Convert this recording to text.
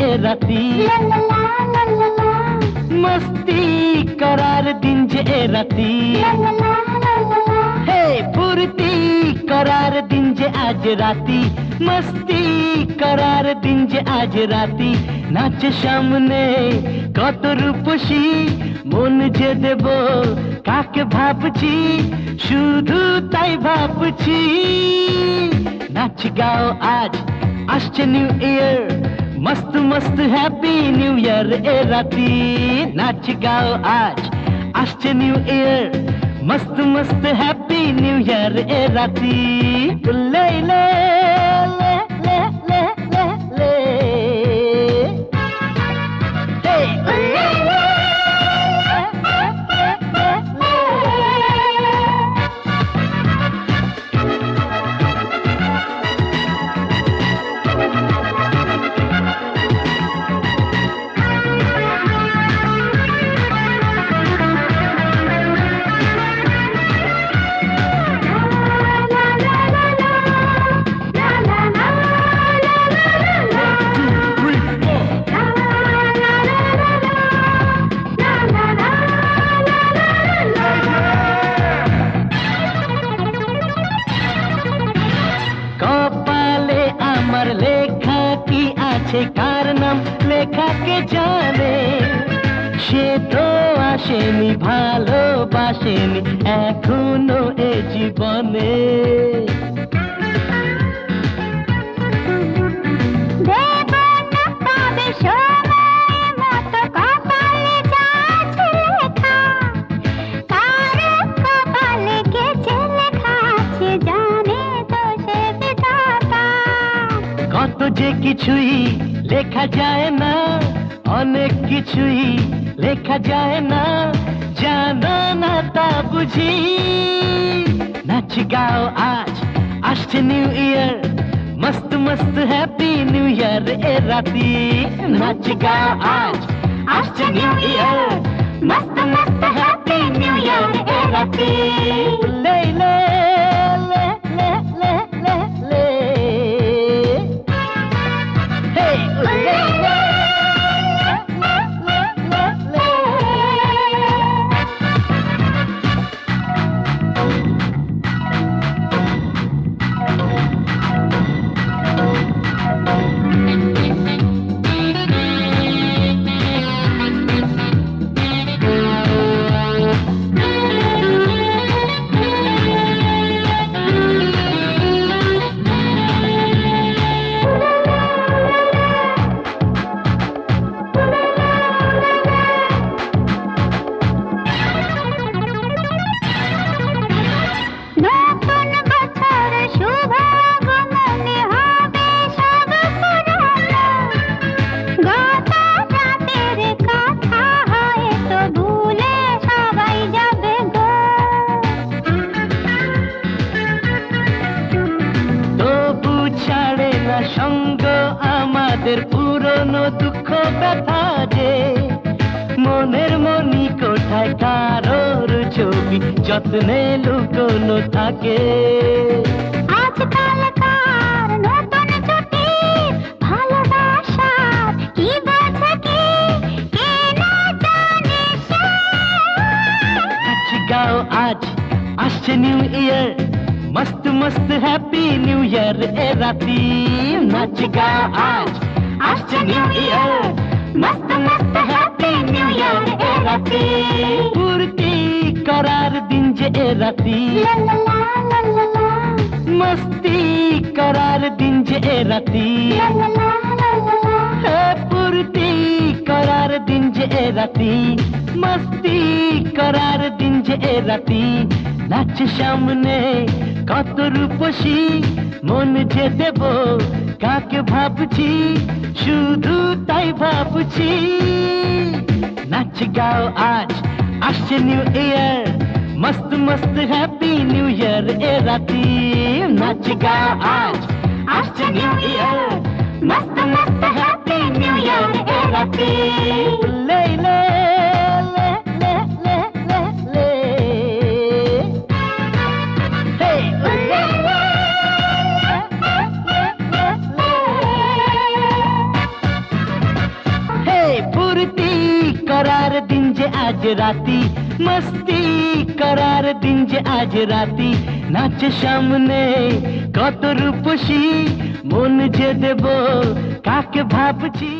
এ রাতি মস্তি করার দিন যে এ রাতি হে ফুর্তি করার দিন যে আজ রাতি মস্তি করার দিন যে আজ রাতি নাচ সামনে কত রূপসী মন যে দেব কাকে ভাবছি শুধু তাই ভাবছি নাচ গাও আজ আসছে নিউ ইয়ার মস্ত মস্ত হ্যাপি নিউ ইয়ার এ রাতি নাচ গাও আজ আসছে নিউ ইয়ার মস্ত মস্ত হ্যাপি নিউ ইয়ার এ রাতি লে লে লে লে আছে কার নাম লেখাকে জানে। সে তো আসেনি ভালোবাসেনি এখনও এ জীবনে। কিছুই লেখা যায় না, অনেক কিছুই লেখা যায় না। জানা না তা বুঝি। নাচ গাও আজ, আসছে নিউ ইয়ার মস্ত মস্ত হ্যাপি নিউ ইয়ার এ রাতি। নাচ গাও আজ, আসছে নিউ ইয়ার মস্ত মস্ত হ্যাপি নিউ ইয়ার এ রাতি। আমাদের পুরনো দুঃখ ব্যথা যে মনের মনি কোঠায় কারোর ছবি যত্নে লুকোনো থাকে। গাও আজ আসছে নিউ ইয়ার মস্ত মস্ত হ্যাপি নিউ ইয়ার এ রাতি। নাচ গাও আজ আসছে নিউ ইয়ার মস্ত মস্ত হ্যাপি নিউ ইয়ার এ রাতি ফুর্তি করার দিন যে এ রাতি মস্তি করার দিন যে এ রাতি ফুর্তি করার দিন যে এ রাতি মস্তি করার দিন যে এ রাতি নাচ সামনে কত রূপসী মন যে দেব কাকে ভাবছি শুধু তাই ভাবছি নাচ গাও আজ আসছে নিউ ইয়ার মস্ত মস্ত হ্যাপি নিউ ইয়ার এ রাতি নাচ গাও আজ আসছে নিউ ইয়ার মস্ত মস্ত হ্যাপি নিউ ইয়ার এ রাতি আজ রাতি মস্তি করার দিন যে আজ রাতি নাচে সামনে কত রূপসী মন যে দেব কাকে ভাবছি